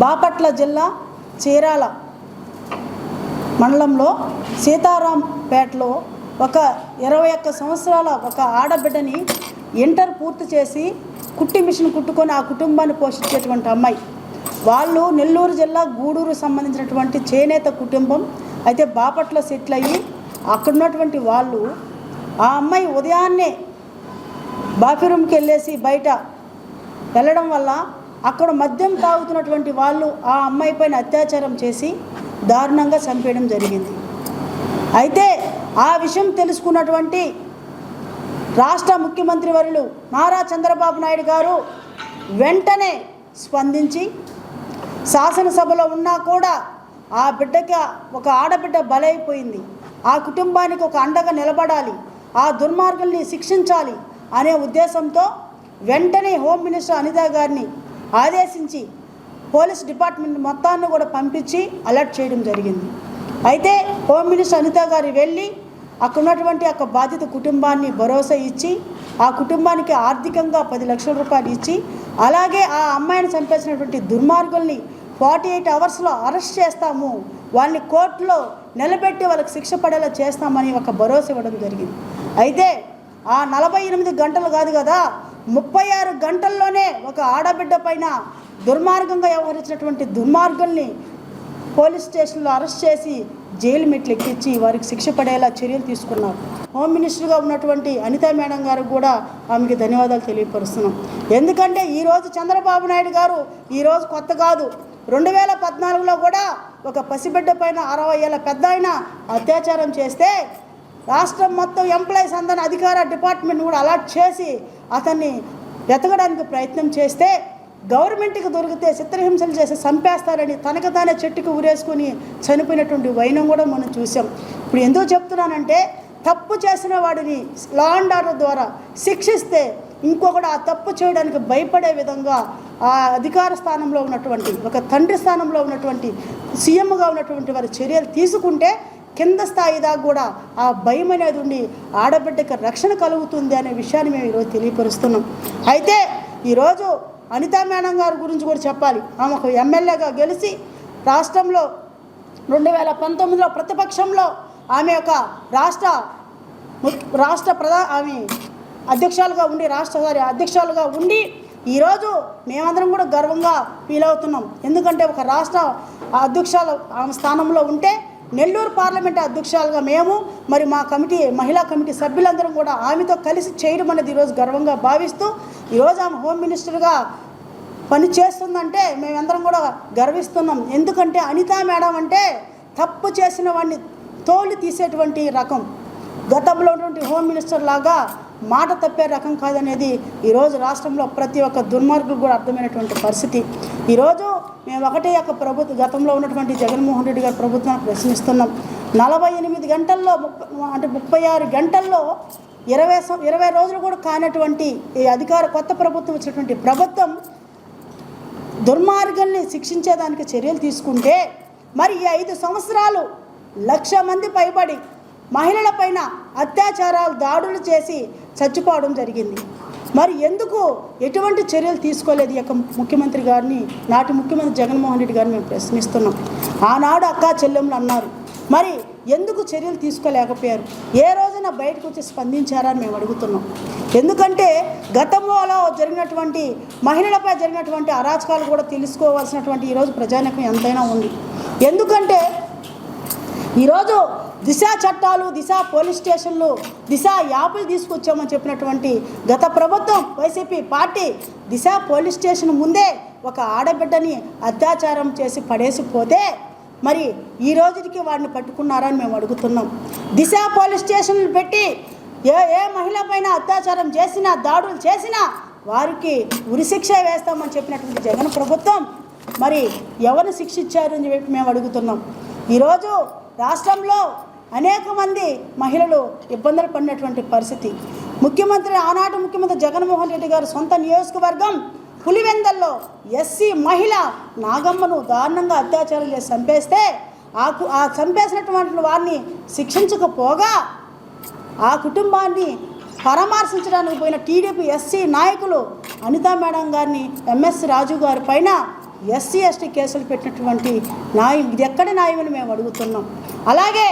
బాపట్ల జిల్లా చీరాల మండలంలో సీతారాంపేటలో ఒక ఇరవై ఒక్క సంవత్సరాల ఒక ఆడబిడ్డని ఇంటర్ పూర్తి చేసి కుట్టి మిషన్ కుట్టుకొని ఆ కుటుంబాన్ని పోషించేటువంటి అమ్మాయి. వాళ్ళు నెల్లూరు జిల్లా గూడూరు సంబంధించినటువంటి చేనేత కుటుంబం. అయితే బాపట్ల సెటిల్ అయ్యి అక్కడ ఉన్నటువంటి వాళ్ళు ఆ అమ్మాయి ఉదయాన్నే బాత్రూమ్కి వెళ్ళేసి బయట వెళ్ళడం వల్ల అక్కడ మద్యం తాగుతున్నటువంటి వాళ్ళు ఆ అమ్మాయి పైన అత్యాచారం చేసి దారుణంగా చంపేయడం జరిగింది. అయితే ఆ విషయం తెలుసుకున్నటువంటి రాష్ట్ర ముఖ్యమంత్రి వర్యులు నారా చంద్రబాబు నాయుడు గారు వెంటనే స్పందించి శాసనసభలో ఉన్నా కూడా ఆ బిడ్డకి ఒక ఆడబిడ్డ బలైపోయింది. ఆ కుటుంబానికి ఒక అండగా నిలబడాలి. ఆ దుర్మార్గుల్ని శిక్షించాలి అనే ఉద్దేశంతో వెంటనే హోమ్ మినిస్టర్ అనితా గారిని ఆదేశించి పోలీస్ డిపార్ట్మెంట్ మొత్తాన్ని కూడా పంపించి అలర్ట్ చేయడం జరిగింది. అయితే హోమ్ మినిస్టర్ అనిత గారు వెళ్ళి అక్కడ ఉన్నటువంటి ఒక బాధిత కుటుంబాన్ని భరోసా ఇచ్చి ఆ కుటుంబానికి ఆర్థికంగా పది లక్షల రూపాయలు ఇచ్చి అలాగే ఆ అమ్మాయిని చంపేసినటువంటి దుర్మార్గుల్ని ఫార్టీ ఎయిట్ అవర్స్లో అరెస్ట్ చేస్తాము. వాళ్ళని కోర్టులో నిలబెట్టి వాళ్ళకి శిక్ష పడేలా చేస్తామని ఒక భరోసా ఇవ్వడం జరిగింది. అయితే ఆ నలభై ఎనిమిది గంటలు కాదు కదా ముప్పై ఆరు గంటల్లోనే ఒక ఆడబిడ్డ పైన దుర్మార్గంగా వ్యవహరించినటువంటి దుర్మార్గుల్ని పోలీస్ స్టేషన్లో అరెస్ట్ చేసి జైలు మెట్లు ఎక్కించి వారికి శిక్ష పడేలా చర్యలు తీసుకున్నారు. హోమ్ మినిస్టర్గా ఉన్నటువంటి అనితా మేడం గారు కూడా ఆమెకి ధన్యవాదాలు తెలియపరుస్తున్నాం. ఎందుకంటే ఈరోజు చంద్రబాబు నాయుడు గారు ఈరోజు కొత్త కాదు. రెండు వేల పద్నాలుగులో కూడా ఒక పసిబిడ్డ పైన అరవై ఏళ్ళ పెద్ద ఆయన అత్యాచారం చేస్తే రాష్ట్రం మొత్తం ఎంప్లాయీస్ అందరిని అధికార డిపార్ట్మెంట్ కూడా అలాట్ చేసి అతన్ని వెతకడానికి ప్రయత్నం చేస్తే గవర్నమెంట్కి దొరికితే చిత్రహింసలు చేసి చంపేస్తారని తనకు తానే చెట్టుకు ఊరేసుకుని చనిపోయినటువంటి వైనం కూడా మనం చూసాం. ఇప్పుడు ఎందుకు చెప్తున్నానంటే తప్పు చేసిన వాడిని లా అండ్ ఆర్డర్ ద్వారా శిక్షిస్తే ఇంకొకడు ఆ తప్పు చేయడానికి భయపడే విధంగా ఆ అధికార స్థానంలో ఉన్నటువంటి ఒక తండ్రి స్థానంలో ఉన్నటువంటి సీఎంగా ఉన్నటువంటి వారి చర్యలు తీసుకుంటే కింద స్థాయి దాకా కూడా ఆ భయం అనేది ఉండి ఆడబిడ్డకి రక్షణ కలుగుతుంది అనే విషయాన్ని మేము ఈరోజు తెలియపరుస్తున్నాం. అయితే ఈరోజు అనితా మేడం గారి గురించి కూడా చెప్పాలి. ఆమె ఒక ఎమ్మెల్యేగా గెలిచి రాష్ట్రంలో రెండు వేల పంతొమ్మిదిలో ప్రతిపక్షంలో ఆమె యొక్క రాష్ట్ర రాష్ట్ర ప్రధా ఆమె అధ్యక్షాలుగా ఉండి రాష్ట్ర వారి అధ్యక్షాలుగా ఉండి ఈరోజు మేమందరం కూడా గర్వంగా ఫీల్ అవుతున్నాం. ఎందుకంటే ఒక రాష్ట్ర అధ్యక్షాల ఆమె స్థానంలో ఉంటే నెల్లూరు పార్లమెంట్ అధ్యక్షాలుగా మేము మరి మా కమిటీ మహిళా కమిటీ సభ్యులందరం కూడా ఆమెతో కలిసి చేయడం అనేది ఈరోజు గర్వంగా భావిస్తూ ఈరోజు ఆమె హోమ్ మినిస్టర్గా పని చేస్తుందంటే మేమందరం కూడా గర్విస్తున్నాం. ఎందుకంటే అనితా మేడం అంటే తప్పు చేసిన వాడిని తోలు తీసేటువంటి రకం. గతంలో ఉన్నటువంటి హోమ్ మినిస్టర్ లాగా మాట తప్పే రకం కాదనేది ఈరోజు రాష్ట్రంలో ప్రతి ఒక్క దుర్మార్గుడు కూడా అర్థమైనటువంటి పరిస్థితి. ఈరోజు మేము ఒకటే యొక్క ప్రభుత్వ గతంలో ఉన్నటువంటి జగన్మోహన్ రెడ్డి గారి ప్రభుత్వాన్ని ప్రశ్నిస్తున్నాం. నలభై ఎనిమిది గంటల్లో అంటే ముప్పై ఆరు గంటల్లో ఇరవై సం- ఇరవై రోజులు కూడా కానటువంటి ఈ అధికార కొత్త ప్రభుత్వం వచ్చినటువంటి ప్రభుత్వం దుర్మార్గాల్ని శిక్షించేదానికి చర్యలు తీసుకుంటే మరి ఈ ఐదు సంవత్సరాలు లక్ష మంది పైబడి మహిళలపైన అత్యాచారాలు దాడులు చేసి చచ్చిపోవడం జరిగింది. మరి ఎందుకు ఎటువంటి చర్యలు తీసుకోలేదు ఈ యొక్క ముఖ్యమంత్రి గారిని? నాటి ముఖ్యమంత్రి జగన్మోహన్ రెడ్డి గారిని మేము ప్రశ్నిస్తున్నాం. ఆనాడు అక్కా చెల్లెములు అన్నారు. మరి ఎందుకు చర్యలు తీసుకోలేకపోయారు? ఏ రోజున బయటకు వచ్చి స్పందించారా అని మేము అడుగుతున్నాం. ఎందుకంటే గతంలో జరిగినటువంటి మహిళలపై జరిగినటువంటి అరాచకాలు కూడా తెలుసుకోవాల్సినటువంటి ఈరోజు ప్రజానికం ఎంతైనా ఉంది. ఎందుకంటే ఈరోజు దిశ చట్టాలు దిశ పోలీస్ స్టేషన్లు దిశ యాప్లు తీసుకొచ్చామని చెప్పినటువంటి గత ప్రభుత్వం YCP party Disha police station ముందే ఒక ఆడబిడ్డని అత్యాచారం చేసి పడేసిపోతే మరి ఈ రోజుకి వాడిని పట్టుకున్నారని మేము అడుగుతున్నాం. దిశ పోలీస్ స్టేషన్లు పెట్టి ఏ ఏ మహిళ పైన అత్యాచారం చేసినా దాడులు చేసినా వారికి ఉరిశిక్ష వేస్తామని చెప్పినటువంటి జగన్ ప్రభుత్వం మరి ఎవరు శిక్షించారు అని చెప్పి మేము అడుగుతున్నాం. ఈరోజు రాష్ట్రంలో అనేక మంది మహిళలు ఇబ్బందులు పడినటువంటి పరిస్థితి. ముఖ్యమంత్రి ఆనాటి ముఖ్యమంత్రి జగన్మోహన్ రెడ్డి గారు సొంత నియోజకవర్గం పులివెందల్లో ఎస్సీ మహిళ నాగమ్మను దారుణంగా అత్యాచారం చేసి చంపేస్తే ఆ ఆ చంపేసినటువంటి వారిని శిక్షించకపోగా ఆ కుటుంబాన్ని పరామర్శించడానికి పోయిన టీడీపీ ఎస్సీ నాయకులు అనితా మేడం గారిని ఎంఎస్ రాజు గారి పైన ఎస్సీ ఎస్టీ కేసులు పెట్టినటువంటి న్యాయం ఇది ఎక్కడ న్యాయమని మేము అడుగుతున్నాం. అలాగే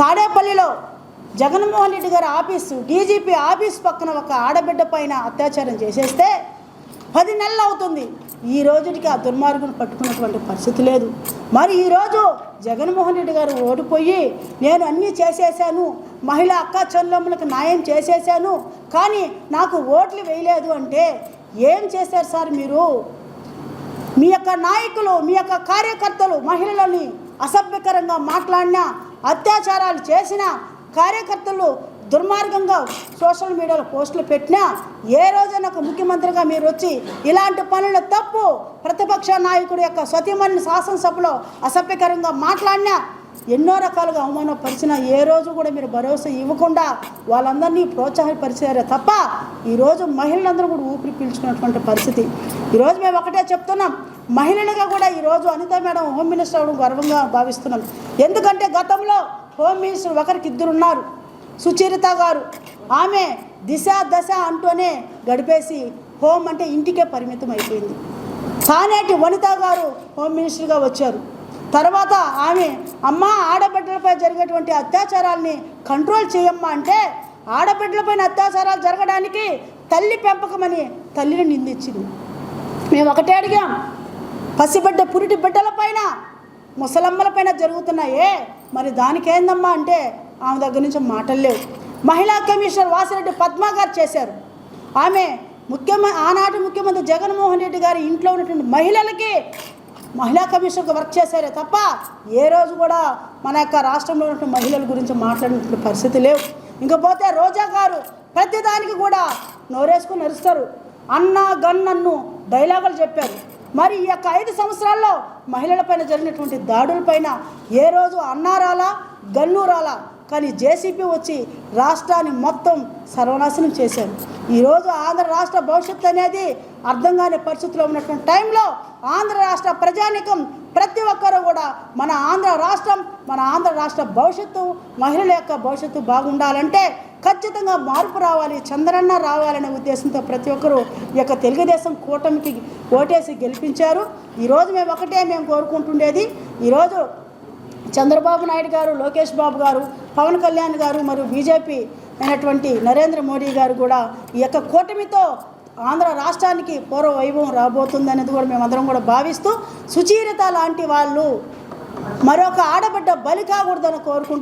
తాడేపల్లిలో జగన్మోహన్ రెడ్డి గారి ఆఫీసు డీజీపీ ఆఫీస్ పక్కన ఒక ఆడబిడ్డ పైన అత్యాచారం చేసేస్తే పది నెలలు అవుతుంది. ఈ రోజుకి ఆ దుర్మార్గును పట్టుకున్నటువంటి పరిస్థితి లేదు. మరి ఈరోజు జగన్మోహన్ రెడ్డి గారు ఓడిపోయి నేను అన్నీ చేసేసాను మహిళా అక్క చెల్లెమ్మలకు న్యాయం చేసేసాను కానీ నాకు ఓట్లు వేయలేదు అంటే ఏం చేశారు సార్ మీరు? మీ యొక్క నాయకులు మీ యొక్క కార్యకర్తలు మహిళలని అసభ్యకరంగా మాట్లాడినా అత్యాచారాలు చేసిన కార్యకర్తలు దుర్మార్గంగా సోషల్ మీడియాలో పోస్టులు పెట్టినా ఏ రోజైనా ఒక ముఖ్యమంత్రిగా మీరు వచ్చి ఇలాంటి పనులు తప్పు ప్రతిపక్ష నాయకుడి యొక్క సతీమణి శాసనసభలో అసభ్యకరంగా మాట్లాడినా ఎన్నో రకాలుగా అవమానపరిచిన ఏ రోజు కూడా మీరు భరోసా ఇవ్వకుండా వాళ్ళందరినీ ప్రోత్సాహపరిచారే తప్ప ఈరోజు మహిళలందరూ కూడా ఊపిరి పీల్చుకున్నటువంటి పరిస్థితి. ఈరోజు మేము ఒకటే చెప్తున్నాం. మహిళలుగా కూడా ఈరోజు అనిత మేడం హోమ్ మినిస్టర్ అవడం గర్వంగా భావిస్తున్నాం. ఎందుకంటే గతంలో హోమ్ మినిస్టర్ ఒకరికి ఇద్దరు ఉన్నారు. సుచరిత గారు. ఆమె దిశ దశ అంటూనే గడిపేసి హోమ్ అంటే ఇంటికే పరిమితం అయిపోయింది సానేటి వనిత గారు హోమ్ మినిస్టర్గా వచ్చారు. తర్వాత ఆమె అమ్మ ఆడబిడ్డలపై జరిగేటువంటి అత్యాచారాల్ని కంట్రోల్ చేయమ్మా అంటే ఆడబిడ్డలపైన అత్యాచారాలు జరగడానికి తల్లి పెంపకమని తల్లిని నిందించింది. మేము ఒకటే అడిగాం పసిబిడ్డ పురిటి బిడ్డలపైన ముసలమ్మలపైన జరుగుతున్నాయే? మరి దానికేందమ్మా? అంటే ఆమె దగ్గర నుంచి మాటలు లేవు. మహిళా కమిషనర్ వాసిరెడ్డి పద్మా గారు చేశారు. ఆమె ముఖ్యమ ఆనాటి ముఖ్యమంత్రి జగన్మోహన్ రెడ్డి గారి ఇంట్లో ఉన్నటువంటి మహిళలకి మహిళా కమిషన్కి వర్క్ చేశారే తప్ప ఏ రోజు కూడా మన యొక్క రాష్ట్రంలో ఉన్న మహిళల గురించి మాట్లాడినటువంటి పరిస్థితి లేవు. ఇంకపోతే రోజా గారు ప్రతిదానికి కూడా నోరేసుకుని నరుస్తారు అన్న గన్నన్ను డైలాగులు చెప్పారు. మరి ఈ యొక్క ఐదు సంవత్సరాల్లో మహిళలపైన జరిగినటువంటి దాడులపైన ఏ రోజు అన్నారాలా గన్ను రాలా కానీ జేసీపీ వచ్చి రాష్ట్రాన్ని మొత్తం సర్వనాశనం చేశారు. ఈరోజు ఆంధ్ర రాష్ట్ర భవిష్యత్తు అనేది అర్థం కాని పరిస్థితిలో ఉన్నటువంటి టైంలో ఆంధ్ర రాష్ట్ర ప్రజానికం ప్రతి ఒక్కరూ కూడా మన ఆంధ్ర రాష్ట్రం మన ఆంధ్ర రాష్ట్ర భవిష్యత్తు మహిళల యొక్క భవిష్యత్తు బాగుండాలంటే ఖచ్చితంగా మార్పు రావాలి చంద్రన్న రావాలనే ఉద్దేశంతో ప్రతి ఒక్కరూ ఈ యొక్క తెలుగుదేశం కూటమికి ఓటేసి గెలిపించారు. ఈరోజు మేము ఒకటే మేము కోరుకుంటుండేది. ఈరోజు చంద్రబాబు నాయుడు గారు లోకేష్ బాబు గారు పవన్ కళ్యాణ్ గారు మరియు బీజేపీ అయినటువంటి నరేంద్ర మోడీ గారు కూడా ఈ యొక్క కూటమితో ఆంధ్ర రాష్ట్రానికి పూర్వ వైభవం రాబోతుంది అనేది కూడా మేమందరం కూడా భావిస్తూ సుచీరిత లాంటి వాళ్ళు మరొక ఆడబిడ్డ బలి కాకూడదని కోరుకుంటూ